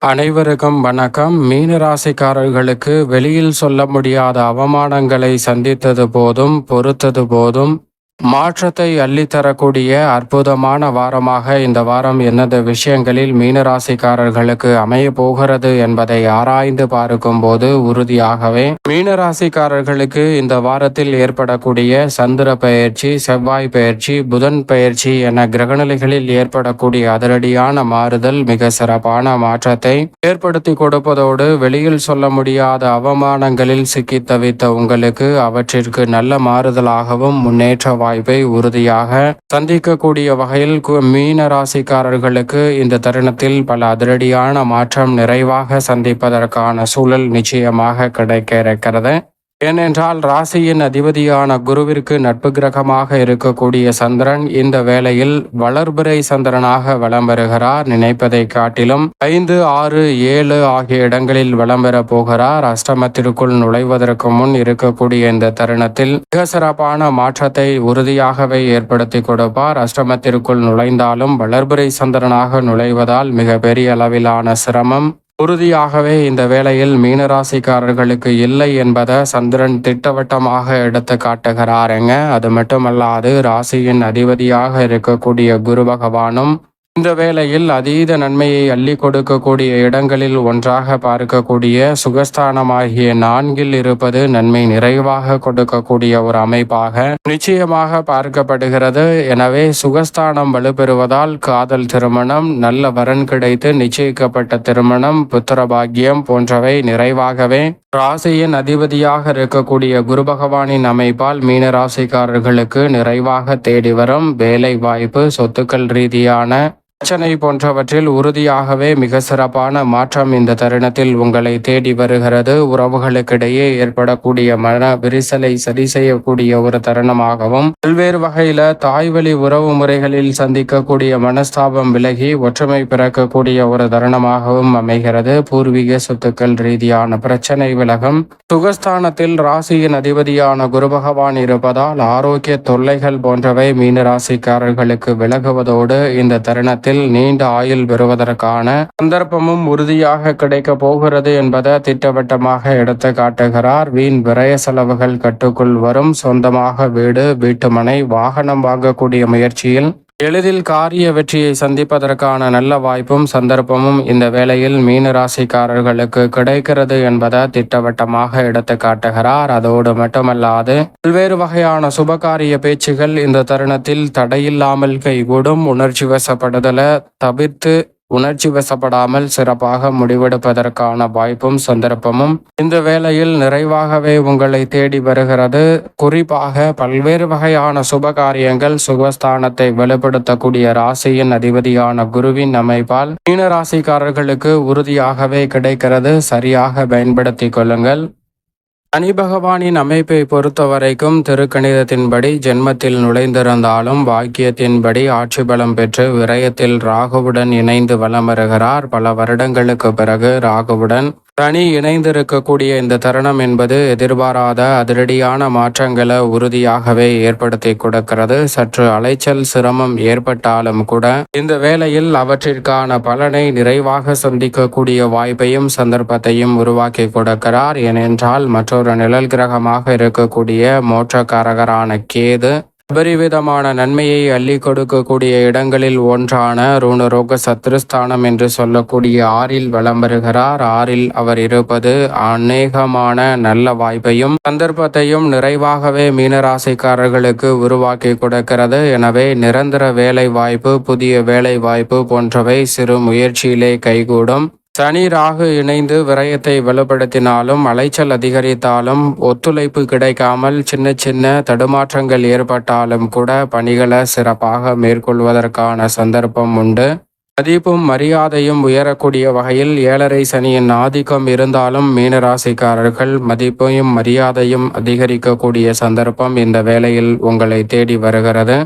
அனைவருக்கும் வணக்கம். மீன ராசிக்காரர்களுக்கு வெளியில் சொல்ல முடியாத அவமானங்களை சந்தித்தது போதும் பொறுத்தது போதும். மாற்றத்தை அள்ளித்தரக்கூடிய அற்புதமான வாரமாக இந்த வாரம் என்னது விஷயங்களில் மீனராசிக்காரர்களுக்கு அமைய போகிறது என்பதை ஆராய்ந்து பார்க்கும் போது உறுதியாகவே மீனராசிக்காரர்களுக்கு இந்த வாரத்தில் ஏற்படக்கூடிய சந்திர பயிற்சி செவ்வாய் பயிற்சி புதன் பயிற்சி என கிரகநிலைகளில் ஏற்படக்கூடிய அதிரடியான மாறுதல் மிக சிறப்பான மாற்றத்தை ஏற்படுத்தி கொடுப்பதோடு வெளியில் சொல்ல முடியாத அவமானங்களில் சிக்கி தவித்த உங்களுக்கு அவற்றிற்கு நல்ல மாறுதலாகவும் முன்னேற்ற வாய்ப்பை உறுதியாக சந்திக்கக்கூடிய வகையில் மீன ராசிக்காரர்களுக்கு இந்த தருணத்தில் பல அதிரடியான மாற்றம் நிறைவாக சந்திப்பதற்கான சூழல் நிச்சயமாக கிடைக்க இருக்கிறது. ஏனென்றால் ராசியின் அதிபதியான குருவிற்கு நட்பு கிரகமாக இருக்கக்கூடிய சந்திரன் இந்த வேளையில் வளர்பிறை சந்திரனாக வலம் வருகிறார். நினைப்பதை காட்டிலும் ஐந்து ஆறு ஏழு ஆகிய இடங்களில் வலம் பெற போகிறார். அஷ்டமத்திற்குள் நுழைவதற்கு முன் இருக்கக்கூடிய இந்த தருணத்தில் மிக சிறப்பான மாற்றத்தை உறுதியாகவே ஏற்படுத்தி கொடுப்பார். அஷ்டமத்திற்குள் நுழைந்தாலும் வளர்பிறை சந்திரனாக நுழைவதால் மிக பெரிய அளவிலான சிரமம் உறுதியாகவே இந்த வேளையில் மீனராசிக்காரர்களுக்கு இல்லை என்பதை சந்திரன் திட்டவட்டமாக எடுத்து காட்டுகிறாருங்க அது மட்டுமல்லாது ராசியின் அதிபதியாக இருக்கக்கூடிய குரு பகவானும் இந்த வேளையில் அதீத நன்மையை அள்ளி கொடுக்கக்கூடிய இடங்களில் ஒன்றாக பார்க்கக்கூடிய சுகஸ்தானமாகிய நான்கில் இருப்பது நன்மை நிறைவாக கொடுக்கக்கூடிய ஒரு அமைப்பாக நிச்சயமாக பார்க்கப்படுகிறது. எனவே சுகஸ்தானம் வலுப்பெறுவதால் காதல் திருமணம் நல்ல வரன் கிடைத்து நிச்சயிக்கப்பட்ட திருமணம் புத்திரபாகியம் போன்றவை நிறைவாகவே ராசியின் அதிபதியாக இருக்கக்கூடிய குரு பகவானின் அமைப்பால் மீன ராசிக்காரர்களுக்கு நிறைவாக தேடி வரும் வேலை வாய்ப்பு சொத்துக்கள் ரீதியான பிரச்சனை போன்றவற்றில் உறுதியாகவே மிக சிறப்பான மாற்றம் இந்த தருணத்தில் உங்களை தேடி வருகிறது. உறவுகளுக்கிடையே ஏற்படக்கூடிய மன விரிசலை சரி செய்யக்கூடிய ஒரு தருணமாகவும் பல்வேறு வகையில தாய்வழி உறவு முறைகளில் சந்திக்கக்கூடிய மனஸ்தாபம் விலகி ஒற்றுமை பிறக்கக்கூடிய ஒரு தருணமாகவும் அமைகிறது. பூர்வீக சொத்துக்கள் ரீதியான பிரச்சனை விலகும். சுகஸ்தானத்தில் ராசியின் அதிபதியான குரு பகவான் இருப்பதால் ஆரோக்கிய தொல்லைகள் போன்றவை மீன ராசிக்காரர்களுக்கு விலகுவதோடு இந்த தருணத்தில் காலத்தில் நீண்ட ஆயுள் பெறுவதற்கான சந்தர்ப்பமும் உறுதியாக கிடைக்க போகிறது என்பதை திட்டவட்டமாக எடுத்து காட்டுகிறார். வீண் விரய செலவுகள் கட்டுக்குள் வரும். சொந்தமாக வீடு வீட்டுமனை வாகனம் வாங்கக்கூடிய முயற்சியில் எளிதில் காரிய வெற்றியை சந்திப்பதற்கான நல்ல வாய்ப்பும் சந்தர்ப்பமும் இந்த வேளையில் மீன ராசிக்காரர்களுக்கு கிடைக்கிறது என்பதை திட்டவட்டமாக எடுத்து காட்டுகிறார். அதோடு மட்டுமல்லாது பல்வேறு வகையான சுபகாரிய பேச்சுகள் இந்த தருணத்தில் தடையில்லாமல் கைகூடும் உணர்ச்சி வசப்படுதலை தவிர்த்து உணர்ச்சி வசப்படாமல் சிறப்பாக முடிவெடுப்பதற்கான வாய்ப்பும் சந்தர்ப்பமும் இந்த வேளையில் நிறைவாகவே உங்களை தேடி வருகிறது. குறிப்பாக பல்வேறு வகையான சுப காரியங்கள் சுகஸ்தானத்தை வெளிப்படுத்தக்கூடிய ராசியின் அதிபதியான குருவின் அமைப்பால் மீன ராசிக்காரர்களுக்கு உறுதியாகவே கிடைக்கிறது. சரியாக பயன்படுத்திக் கொள்ளுங்கள். சனி பகவானின் அமைப்பை பொறுத்த வரைக்கும் திருக்கணிதத்தின்படி ஜென்மத்தில் நுழைந்திருந்தாலும் பாக்கியத்தின்படி ஆட்சி பலம் பெற்று விரயத்தில் ராகுவுடன் இணைந்து வலம் வருகிறார். பல வருடங்களுக்கு பிறகு ராகுவுடன் தனி இணைந்திருக்கக்கூடிய இந்த தருணம் என்பது எதிர்பாராத அதிரடியான மாற்றங்களை உறுதியாகவே ஏற்படுத்தி கொடுக்கிறது. சற்று அலைச்சல் சிரமம் ஏற்பட்டாலும் கூட இந்த வேளையில் அவற்றிற்கான பலனை நிறைவாக சந்திக்கக்கூடிய வாய்ப்பையும் சந்தர்ப்பத்தையும் உருவாக்கி கொடுக்கிறார். ஏனென்றால் மற்றொரு நிழல் கிரகமாக இருக்கக்கூடிய மோட்சக்காரகரான கேது அபரிவிதமான நன்மையை அள்ளி கொடுக்கக்கூடிய இடங்களில் ஒன்றான ரூணரோக சத்ருஸ்தானம் என்று சொல்லக்கூடிய ஆறில் வலம் வருகிறார். ஆறில் அவர் இருப்பது அநேகமான நல்ல வாய்ப்பையும் சந்தர்ப்பத்தையும் நிறைவாகவே மீனராசிக்காரர்களுக்கு உருவாக்கி கொடுக்கிறது. எனவே நிரந்தர வேலை வாய்ப்பு புதிய வேலை வாய்ப்பு போன்றவை சிறு முயற்சியிலே கைகூடும். சனி ராகு இணைந்து விரயத்தை வலுப்படுத்தினாலும் அலைச்சல் அதிகரித்தாலும் ஒத்துழைப்பு கிடைக்காமல் சின்ன சின்ன தடுமாற்றங்கள் ஏற்பட்டாலும் கூட பணிகளை சிறப்பாக மேற்கொள்வதற்கான சந்தர்ப்பம் உண்டு. மதிப்பும் மரியாதையும் உயரக்கூடிய வகையில் ஏழரை சனியின் ஆதிக்கம் இருந்தாலும் மீனராசிக்காரர்கள் மதிப்பையும் மரியாதையும் அதிகரிக்கக்கூடிய சந்தர்ப்பம் இந்த வேளையில் உங்களை தேடி வருகிறது.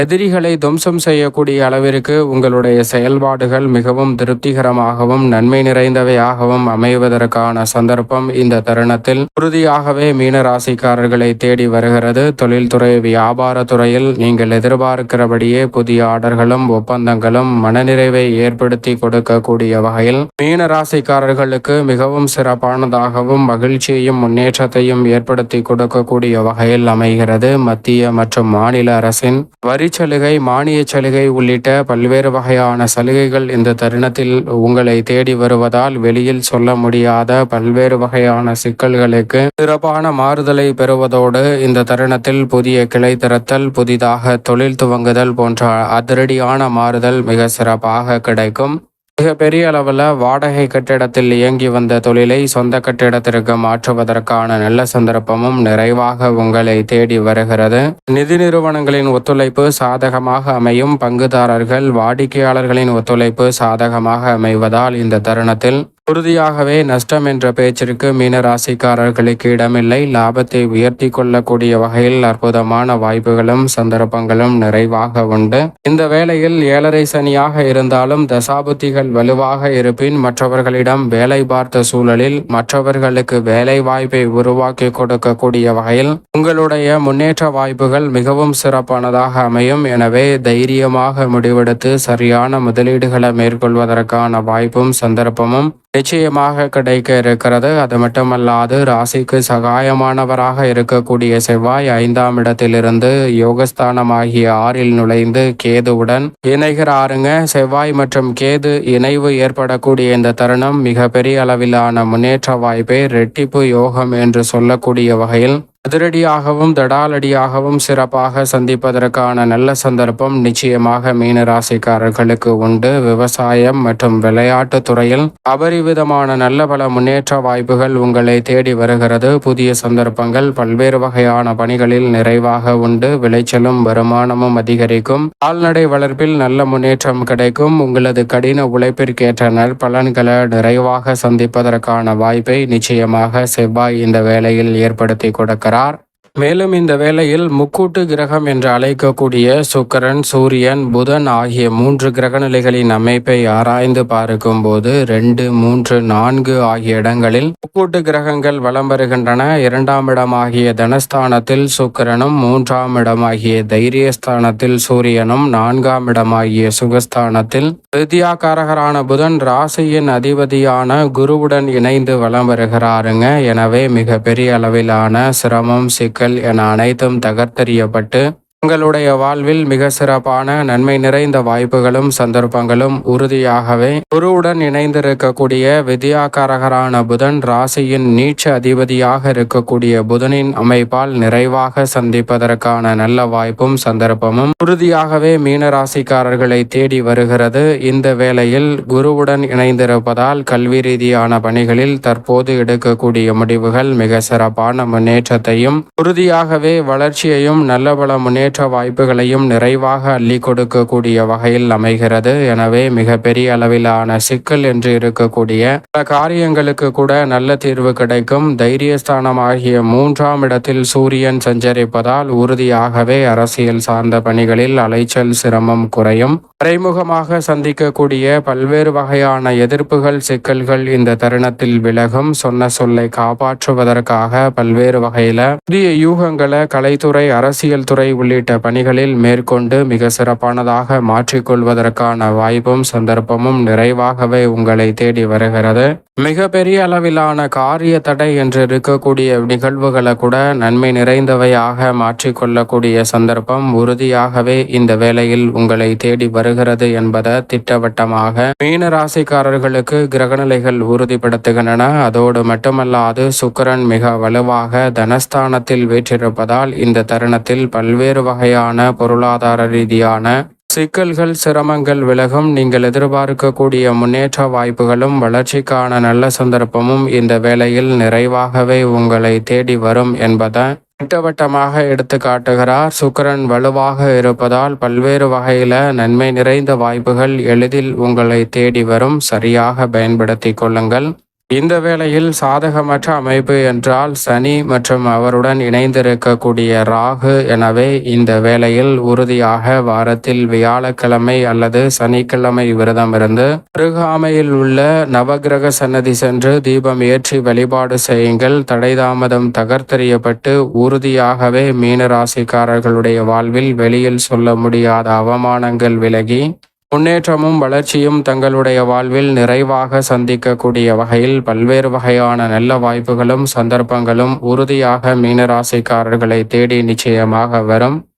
எதிரிகளை துவம்சம் செய்யக்கூடிய அளவிற்கு உங்களுடைய செயல்பாடுகள் மிகவும் திருப்திகரமாகவும் நன்மை நிறைந்தவையாகவும் அமைவதற்கான சந்தர்ப்பம் இந்த தருணத்தில். உறுதியாகவே மீன ராசிக்காரர்களை தேடி வருகிறது. தொழில்துறை வியாபார துறையில் நீங்கள் எதிர்பார்க்கிறபடியே புதிய ஆர்டர்களும் ஒப்பந்தங்களும் மனநிறைவை ஏற்படுத்தி கொடுக்கக்கூடிய வகையில் மீன ராசிக்காரர்களுக்கு மிகவும் சிறப்பானதாகவும் மகிழ்ச்சியையும் முன்னேற்றத்தையும் ஏற்படுத்தி கொடுக்கக்கூடிய வகையில் அமைகிறது. மத்திய மற்றும் மாநில அரசின் வரிச்சலுகை மானிய சலுகை உள்ளிட்ட பல்வேறு வகையான சலுகைகள் இந்த தருணத்தில் உங்களை தேடி வருவதால் வெளியில் சொல்ல முடியாத பல்வேறு வகையான சிக்கல்களுக்கு சிறப்பான மாறுதலை பெறுவதோடு இந்த தருணத்தில் புதிய கிளை திறத்தல் புதிதாக தொழில் துவங்குதல் போன்ற அதிரடியான மாறுதல் மிக சிறப்பாக கிடைக்கும். மிக பெரிய அளவில் வாடகை கட்டிடத்தில் இயங்கி வந்த தொழிலை சொந்த கட்டிடத்திற்கு மாற்றுவதற்கான நல்ல சந்தர்ப்பமும் நிறைவாக உங்களை தேடி வருகிறது. நிதி நிறுவனங்களின் ஒத்துழைப்பு சாதகமாக அமையும் பங்குதாரர்கள் வாடிக்கையாளர்களின் ஒத்துழைப்பு சாதகமாக அமைவதால் இந்த தருணத்தில் உறுதியாகவே நஷ்டம் என்ற பேச்சிற்கு மீன ராசிக்காரர்களுக்கு இடமில்லை. லாபத்தை உயர்த்தி கொள்ளக்கூடிய வகையில் அற்புதமான வாய்ப்புகளும் சந்தர்ப்பங்களும் நிறைவாக உண்டு. இந்த வேளையில் ஏழரை சனியாக இருந்தாலும் தசாபுத்திகள் வலுவாக இருப்பின் மற்றவர்களிடம் வேலை பார்த்த சூழலில் மற்றவர்களுக்கு வேலை வாய்ப்பை உருவாக்கி கொடுக்கக்கூடிய வகையில் உங்களுடைய முன்னேற்ற வாய்ப்புகள் மிகவும் சிறப்பானதாக அமையும். எனவே தைரியமாக முடிவெடுத்து சரியான முதலீடுகளை மேற்கொள்வதற்கான வாய்ப்பும் சந்தர்ப்பமும் நிச்சயமாக கிடைக்க இருக்கிறது. அது மட்டுமல்லாது ராசிக்கு சகாயமானவராக இருக்கக்கூடிய செவ்வாய் ஐந்தாம் இடத்திலிருந்து யோகஸ்தானமாகிய ஆறில் நுழைந்து கேதுவுடன் இணைகிறாருங்க. செவ்வாய் மற்றும் கேது இணைவு ஏற்படக்கூடிய இந்த தருணம் மிகப்பெரிய அளவிலான முன்னேற்ற வாய்ப்பை ரெட்டிப்பு யோகம் என்று சொல்லக்கூடிய வகையில் அதிரடியாகவும் தடாலடியாகவும் சிறப்பாக சந்திப்பதற்கான நல்ல சந்தர்ப்பம் நிச்சயமாக மீனராசிக்காரர்களுக்கு உண்டு. விவசாயம் மற்றும் விளையாட்டு துறையில் அபரிவிதமான நல்ல பல முன்னேற்ற வாய்ப்புகள் உங்களை தேடி வருகிறது. புதிய சந்தர்ப்பங்கள் பல்வேறு வகையான பணிகளில் நிறைவாக உண்டு. விளைச்சலும் வருமானமும் அதிகரிக்கும். கால்நடை வளர்ப்பில் நல்ல முன்னேற்றம் கிடைக்கும். உங்களது கடின உழைப்பிற்கேற்ற நற்பலன்களை நிறைவாக சந்திப்பதற்கான வாய்ப்பை நிச்சயமாக செவ்வாய் இந்த வேளையில் ஏற்படுத்தி கொடுக்க rar மேலும் இந்த வேளையில் முக்கூட்டு கிரகம் என்று அழைக்கக்கூடிய சுக்கரன் சூரியன் புதன் ஆகிய மூன்று கிரகநிலைகளின் அமைப்பை ஆராய்ந்து பார்க்கும் போது ரெண்டு மூன்று நான்கு ஆகிய இடங்களில் முக்கூட்டு கிரகங்கள் வலம் வருகின்றன. இரண்டாம் இடமாகிய தனஸ்தானத்தில் சுக்கரனும் மூன்றாம் இடமாகிய தைரியஸ்தானத்தில் சூரியனும் நான்காம் இடமாகிய சுகஸ்தானத்தில் வித்யாகாரகரான புதன் ராசியின் அதிபதியான குருவுடன் இணைந்து வலம் வருகிறாருங்க. எனவே மிக பெரிய அளவிலான சிரமம் சிக்க சிக்கல் என அனைத்தும் தகர்த்தெறியப்பட்டு உங்களுடைய வாழ்வில் மிக சிறப்பான நன்மை நிறைந்த வாய்ப்புகளும் சந்தர்ப்பங்களும் உறுதியாகவே குருவுடன் இணைந்திருக்கக்கூடிய வித்யாகாரகரான புதன் ராசியின் நீச்ச அதிபதியாக இருக்கக்கூடிய புதனின் அமைப்பால் நிறைவாக சந்திப்பதற்கான நல்ல வாய்ப்பும் சந்தர்ப்பமும் உறுதியாகவே மீன ராசிக்காரர்களை தேடி வருகிறது. இந்த வேளையில் குருவுடன் இணைந்திருப்பதால் கல்வி ரீதியான பணிகளில் தற்போது எடுக்கக்கூடிய முடிவுகள் மிக சிறப்பான முன்னேற்றத்தையும் உறுதியாகவே வளர்ச்சியையும் நல்ல பல முன்னேற்ற முன்னேற்ற வாய்ப்புகளையும் நிறைவாக அள்ளி கொடுக்கக்கூடிய வகையில் அமைகிறது. எனவே மிகப்பெரிய அளவிலான சிக்கல் என்று இருக்கக்கூடிய பல காரியங்களுக்கு கூட நல்ல தீர்வு கிடைக்கும். தைரியஸ்தானம் ஆகிய மூன்றாம் இடத்தில் சூரியன் சஞ்சரிப்பதால் உறுதியாகவே அரசியல் சார்ந்த பணிகளில் அலைச்சல் சிரமம் குறையும். மறைமுகமாக சந்திக்கக்கூடிய பல்வேறு வகையான எதிர்ப்புகள் சிக்கல்கள் இந்த தருணத்தில் விலகும். சொன்ன சொல்லை காப்பாற்றுவதற்காக பல்வேறு வகையில புதிய யூகங்களை கலைத்துறை அரசியல் துறை உள்ளிட்ட உள்ளிட்ட பணிகளில் மேற்கொண்டு மிக சிறப்பானதாக மாற்றிக்கொள்வதற்கான வாய்ப்பும் சந்தர்ப்பமும் நிறைவாகவே உங்களை தேடி வருகிறது. மிக பெரிய அளவிலான காரிய தடை என்று இருக்கக்கூடிய நிகழ்வுகளை கூட நன்மை நிறைந்தவையாக மாற்றிக்கொள்ளக்கூடிய சந்தர்ப்பம் உறுதியாகவே இந்த வேளையில் உங்களை தேடி வருகிறது என்பதை திட்டவட்டமாக மீன ராசிக்காரர்களுக்கு கிரகநிலைகள் உறுதிப்படுத்துகின்றன. அதோடு மட்டுமல்லாது சுக்கரன் மிக வலுவாக தனஸ்தானத்தில் வீற்றிருப்பதால் இந்த தருணத்தில் பல்வேறு வகையான பொருளாதார ரீதியான சிக்கல்கள் சிரமங்கள் விலகும். நீங்கள் எதிர்பார்க்கக்கூடிய முன்னேற்ற வாய்ப்புகளும் வளர்ச்சிக்கான நல்ல சந்தர்ப்பமும் இந்த வேளையில் நிறைவாகவே உங்களை தேடி வரும் என்பதை திட்டவட்டமாக எடுத்து காட்டுகிறார். சுக்கரன் வலுவாக இருப்பதால் பல்வேறு வகையில நன்மை நிறைந்த வாய்ப்புகள் எளிதில் உங்களை தேடி வரும். சரியாக பயன்படுத்தி கொள்ளுங்கள். இந்த வேளையில் சாதகமற்ற அமைப்பு என்றால் சனி மற்றும் அவருடன் இணைந்திருக்கக்கூடிய ராகு. எனவே இந்த வேளையில் உறுதியாக வாரத்தில் வியாழக்கிழமை அல்லது சனிக்கிழமை விரதம் இருந்து அருகாமையில் உள்ள நவகிரக சன்னதி சென்று தீபம் ஏற்றி வழிபாடு செய்யுங்கள். தடைதாமதம் தகர்த்தெறியப்பட்டு உறுதியாகவே மீனராசிக்காரர்களுடைய வாழ்வில் வெளியில் சொல்ல முடியாத அவமானங்கள் விலகி முன்னேற்றமும் வளர்ச்சியும் தங்களுடைய வாழ்வில் நிறைவாக சந்திக்கக்கூடிய வகையில் பல்வேறு வகையான நல்ல வாய்ப்புகளும் சந்தர்ப்பங்களும் உறுதியாக மீனராசிக்காரர்களை தேடி நிச்சயமாக வரும்.